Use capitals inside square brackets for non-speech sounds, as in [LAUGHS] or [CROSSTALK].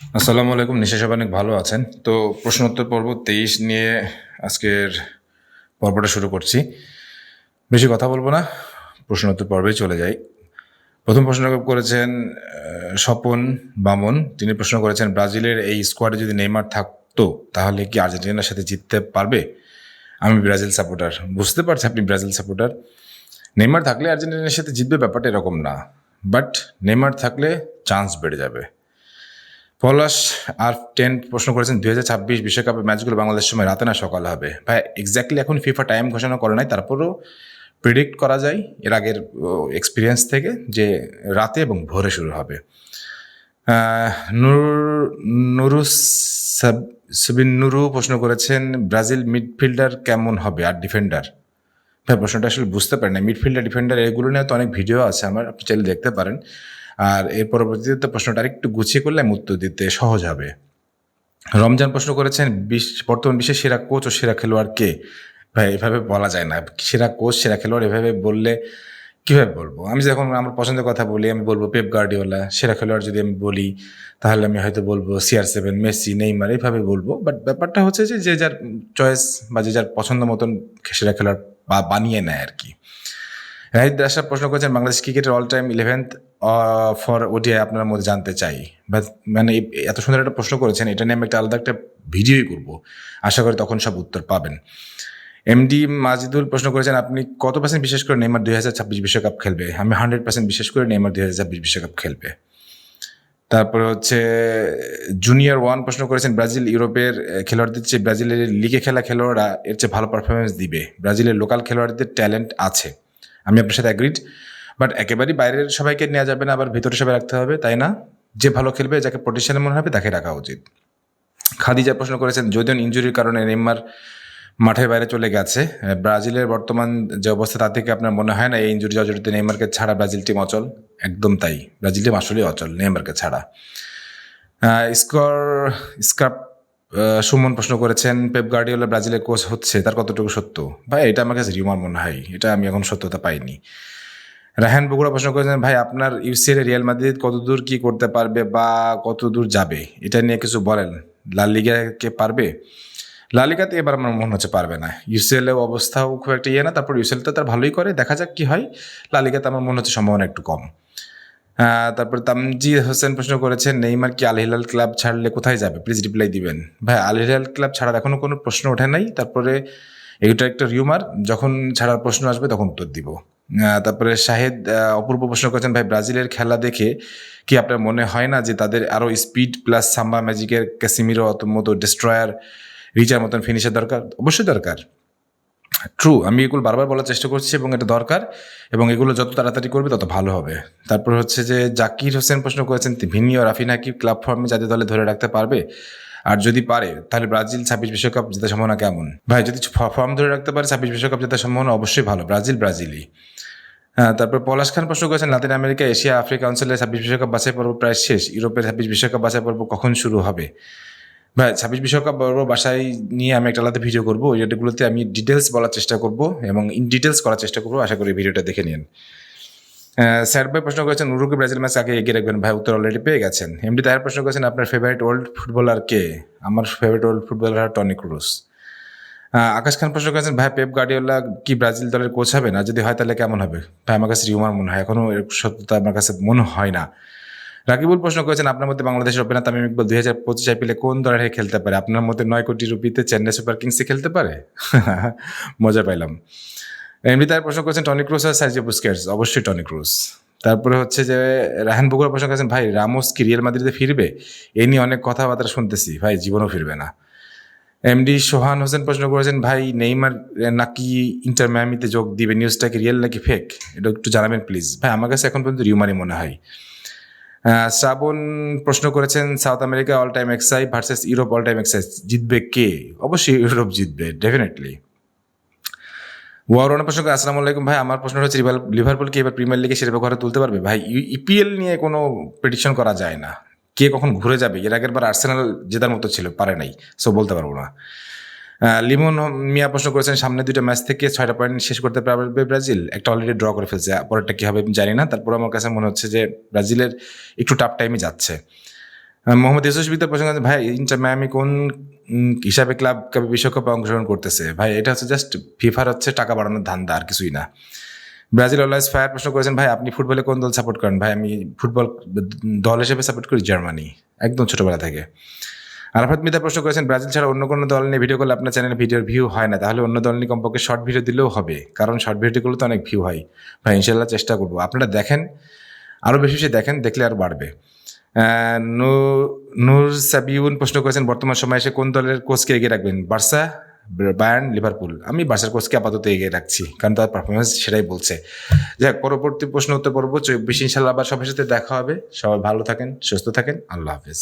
আসসালামু আলাইকুম, নিশা সাহেব অনেক ভালো আছেন। তো প্রশ্নোত্তর পর্ব তেইশ নিয়ে আজকের পর্বটা শুরু করছি। বেশি কথা বলব না, প্রশ্নোত্তর পর্বেই চলে যাই। প্রথম প্রশ্ন করেছেন স্বপন বামন। তিনি প্রশ্ন করেছেন, ব্রাজিলের এই স্কোয়াডে যদি নেইমার থাকতো, তাহলে কি আর্জেন্টিনার সাথে জিততে পারবে? আমি ব্রাজিল সাপোর্টার বুঝতে পারছি আপনি ব্রাজিল সাপোর্টার নেইমার থাকলে আর্জেন্টিনার সাথে জিতবে ব্যাপারটা এরকম না। বাট নেইমার থাকলে চান্স বেড়ে যাবে। পলাশ আর টেন প্রশ্ন করেছেন, দুই হাজার ছাব্বিশ বিশ্বকাপের ম্যাচগুলো বাংলাদেশ সময় রাতে না সকালে হবে। ভাই এক্স্যাক্টলি এখন ফিফা টাইম ঘোষণা করে নাই, তারপরেও প্রিডিক্ট করা যায় এর আগের এক্সপিরিয়েন্স থেকে যে রাতে এবং ভোরে শুরু হবে। নুর সুবিন নুরু প্রশ্ন করেছেন, ব্রাজিল মিডফিল্ডার কেমন হবে আর ডিফেন্ডার ভাই, প্রশ্নটা আসলে বুঝতে পারেন না মিডফিল্ডার ডিফেন্ডার এগুলো নিয়ে তো অনেক ভিডিও আছে, আমার, আপনি চাইলে দেখতে পারেন। আর এর পরবর্তীতে প্রশ্নটা আরেকটু গুছিয়ে করলে আমি উত্তর দিতে সহজ হবে। রমজান প্রশ্ন করেছেন বর্তমান বিশ্বের সেরা কোচ ও সেরা খেলোয়াড় কে? ভাই, এভাবে বলা যায় না। সেরা কোচ, সেরা খেলোয়াড় এভাবে বললে কীভাবে বলব? আমি যখন আমার পছন্দের কথা বলি, আমি বলব পেপ গার্ডিওলা। সেরা খেলোয়াড় যদি আমি বলি, তাহলে আমি হয়তো বলব সিআর সেভেন, মেসি, নেইমার এইভাবে বলব। বাট ব্যাপারটা হচ্ছে যে যে যার চয়েস বা যে যার পছন্দ মতন সেরা খেলোয়াড় বা বানিয়ে নেয় আর কি। রাহিদ দাসা প্রশ্ন করেছেন, বাংলাদেশ ক্রিকেটের all time eleventh for ODI আপনার মধ্যে জানতে চাই। মানে এত সুন্দর একটা প্রশ্ন করেছেন, এটা নিয়ে আমি একটা আলাদা একটা ভিডিওই করব। আশা করি তখন সব উত্তর পাবেন। এমডি মাজিদুল প্রশ্ন করেছেন, আপনি কত পার্সেন্ট বিশেষ করে নেইমার দুই হাজার ছাব্বিশ বিশ্বকাপ খেলবে? আমি হান্ড্রেড পার্সেন্ট বিশেষ করে নেইমার দুই হাজার ছাব্বিশ বিশ্বকাপ খেলবে। তারপরে হচ্ছে জুনিয়র ওয়ান প্রশ্ন করেছেন, ব্রাজিল ইউরোপের খেলোয়াড়দের চেয়ে ব্রাজিলের লিগে খেলা খেলোয়াড়রা এর চেয়ে ভালো পারফরমেন্স দিবে। ব্রাজিলের লোকাল খেলোয়াড়দের ট্যালেন্ট আছে। আমি আপনার সাথে অ্যাগ্রিড বাট একেবারেই বাইরের সবাইকে নেওয়া যাবে না, আবার ভিতরে সবাই রাখতে হবে, তাই না? যে ভালো খেলবে, যাকে পজিশনে মনে হবে, তাকে রাখা উচিত। খাদিজা প্রশ্ন করেছেন, যদিও ইঞ্জুরির কারণে নেইমার মাঠের বাইরে চলে গেছে ব্রাজিলের বর্তমান যে অবস্থা, তা থেকে আপনার মনে হয় না এই ইঞ্জুরি জর্জরিতে নেইমারকে ছাড়া ব্রাজিল টিম অচল? একদম তাই। ব্রাজিল টিম আসলেই অচল, নেইমারকে ছাড়া। স্কর স্কাপ সুমন প্রশ্ন করেছেন, পেপ গার্ডিওলা ব্রাজিলের কোচ হচ্ছে, তার কতটুকু সত্য? ভাই, এটা আমার কাছে রিউমার মনে হয়, এটা আমি এখন সত্যতা পাইনি। রাহান বগুড়া প্রশ্ন করেছেন, ভাই, আপনার ইউসিএল রিয়াল মাদ্রিদ কতদূর কি করতে পারবে বা কতদূর যাবে? এটা নিয়ে কিছু বলেন। লাল লিগাকে পারবে? লালিগাতে এবার আমার মনে হচ্ছে পারবে না। ইউসিএল অবস্থাও খুব একটা ইয়ে না, তারপর ইউসিএল তো তার ভালোই করে, দেখা যাক কি হয়। লালিগাতে আমার মনে হচ্ছে সম্ভাবনা একটু কম। তারপর তামজি হোসেন প্রশ্ন করেছেন, নেইমার কি আল হিলাল ক্লাব ছাড়লে কোথায় যাবে? প্লিজ রিপ্লাই দিবেন। ভাই, আল হিলাল ক্লাব ছাড়ার এখনও কোনো প্রশ্ন ওঠে নাই, তারপরে এটা একটা রিউমার যখন ছাড়ার প্রশ্ন আসবে তখন উত্তর দিব। তারপরে শাহেদ অপূর্ব প্রশ্ন করেছেন, ভাই, ব্রাজিলের খেলা দেখে কি আপনার মনে হয় না যে তাদের আরও স্পিড প্লাস সাম্বা ম্যাজিকের ক্যাসিমিরো অত মতো ডিস্ট্রয়ার রিচার মতন ফিনিশের দরকার? অবশ্যই দরকার। ট্রু আমি এগুলো বারবার বলার চেষ্টা করছি এবং এটা দরকার এবং এগুলো যত তাড়াতাড়ি করবে তত ভালো হবে। তারপর হচ্ছে যে, জাকির হোসেন প্রশ্ন করেছেন, ভিনিও রাফিনা কি ক্লাব ফর্মে জাতীয় দলে ধরে রাখতে পারবে? আর যদি পারে, তাহলে ব্রাজিল ছাব্বিশ বিশ্বকাপ জেতার সম্ভাবনা কেমন? ভাই, যদি ফর্ম ধরে রাখতে পারে, ছাব্বিশ বিশ্বকাপ জেতার সম্ভাবনা অবশ্যই ভালো। ব্রাজিল, ব্রাজিলই। হ্যাঁ তারপর পলাশ খান প্রশ্ন করেছেন, লাতিন আমেরিকা, এশিয়া, আফ্রিকা অঞ্চলে ছাব্বিশ বিশ্বকাপ বাছাই পর্ব প্রায় শেষ। ইউরোপের ছাব্বিশ বিশ্বকাপ বাছাই পর্ব কখন শুরু হবে? ভাই, ছাব্বিশ বিশ্বকাপ পর্ব বাসায় নিয়ে আমি একটা আলাদা ভিডিও করব। ওই ভিডিওগুলোতে আমি ডিটেলস বলার চেষ্টা করব এবং ইন ডিটেলস করার চেষ্টা করব। আশা করি ভিডিওটা দেখে নিন। স্যার ভাই প্রশ্ন করেছেন, উরুকে ব্রাজিল ম্যাচ আগে এগিয়ে রাখবেন? ভাই, উত্তর অলরেডি পেয়ে গেছেন। এমডি তাহার প্রশ্ন করেছেন, আপনার ফেভারিট ওল্ড ফুটবলার কে? আমার favourite old footballer Toni Kroos Akash Khan প্রশ্ন করেছেন, ভাই, পেপ গার্ডিওলা কি ব্রাজিল দলের কোচ হবে? না, যদি হয় তাহলে কেমন হবে? ভাই, আমার কাছে রিউমার মনে হয়, এখনও এর সত্যতা আমার কাছে মনে হয় না। রাকিবুল প্রশ্ন করেছেন, আপনার মধ্যে বাংলাদেশের ওপেনার তামিম ইকবাল দুই হাজার পঁচিশ আইপিএলে কোন দলের হয়ে খেলতে পারে? আপনার মধ্যে নয় কোটি রুপিতে চেন্নাই সুপার কিংসে খেলতে পারে? [LAUGHS] মজা পাইলাম। এমনি তার প্রশ্ন করেছেন টনি ক্রুস আর সার্জিও বুস্কেটস অবশ্যই টনি ক্রুস তারপরে হচ্ছে যে রাহান বগুড়া প্রশ্ন করেছেন, ভাই, রামোস কি রিয়াল মাদ্রিদে ফিরবে? এ নিয়ে অনেক কথাবার্তা শুনতেছি। ভাই, জীবনও ফিরবে না। এমডি সোহান হোসেন প্রশ্ন করেছেন, ভাই, নেইমার নাকি ইন্টার ম্যামিতে যোগ দিবে? নিউজটা কি রিয়েল নাকি ফেক এটা একটু জানাবেন প্লিজ ভাই, আমার কাছে এখন পর্যন্ত রিউমারই মনে হয়। শ্রাবণ প্রশ্ন করেছেন, South America all time X I versus Europe all time X I জিতবে কে? অবশ্যই ইউরোপ জিতবে ডেফিনেটলি ওয়ারনা প্রসঙ্গে আসসালামু আলাইকুম ভাই, আমার প্রশ্ন হচ্ছে লিভার- লিভারপুল কি এবার প্রিমিয়ার লিগে শিরোপা ঘরে তুলতে পারবে? ভাই ইপিএল নিয়ে কোনো প্রেডিকশন করা যায় না। কে কখন ঘুরে যাবে? এর আগের বার আর্সেনাল জেতার মতো ছিল, পারে নাই। সো বলতে পারব না। লিমন মিয়া প্রশ্ন করেছেন, সামনে দুইটা ম্যাচ থেকে ছয়টা পয়েন্ট শেষ করতে পারবে ব্রাজিল? একটা অলরেডি ড্র করে ফেলছে, পরেরটা কি হবে আমি জানি না। তারপর আমার কাছে মনে হচ্ছে যে, ব্রাজিলের একটু টাফ টাইমে যাচ্ছে। মোহাম্মদ ইউসুফ বিদ্যা প্রসঙ্গ ভাই ইন্টার মায়ামি কোন হিসাবে ক্লাব কাপে বিশ্বকাপে অংশগ্রহণ করতেছে। ভাই, এটা হচ্ছে জাস্ট ফিফার হচ্ছে টাকা বাড়ানোর ধান্দা, আর কিছুই না। ব্রাজিল অলওয়েজ ফায়ার প্রশ্ন করেছেন, ভাই, আপনি ফুটবলে কোন দল সাপোর্ট করেন? ভাই, আমি ফুটবল দল হিসেবে সাপোর্ট করি জার্মানি, একদম ছোটবেলা থেকে। আরাফাত মিতা প্রশ্ন করেছেন, ব্রাজিল ছাড়া অন্য কোনো দল নিয়ে ভিডিও করলে আপনার চ্যানেলে ভিডিওর ভিউ হয় না, তাহলে অন্য দল নিয়ে কমপক্ষে শর্ট ভিডিও দিলেও হবে, কারণ শর্ট ভিডিওগুলো তো অনেক ভিউ হয়। ভাই ইনশাল্লাহ চেষ্টা করব। আপনারা দেখেন আরও বেশি বেশি দেখেন, দেখলে আরও বাড়বে। নূর সাবিউন প্রশ্ন করেছেন, বর্তমান সময়ে এসে কোন দলের কোচকে এগিয়ে রাখবেন? Barca, Bayern, Liverpool? আমি বার্সার কোচকে আপাতত এগিয়ে রাখছি, কারণ তার পারফরমেন্স সেটাই বলছে। যাক, পরবর্তী প্রশ্ন উত্তর পর্ব চব্বিশ ইনশাল্লাহ আবার সবার সাথে দেখা হবে। সবাই ভালো থাকেন, সুস্থ থাকেন, আল্লাহ হাফেজ।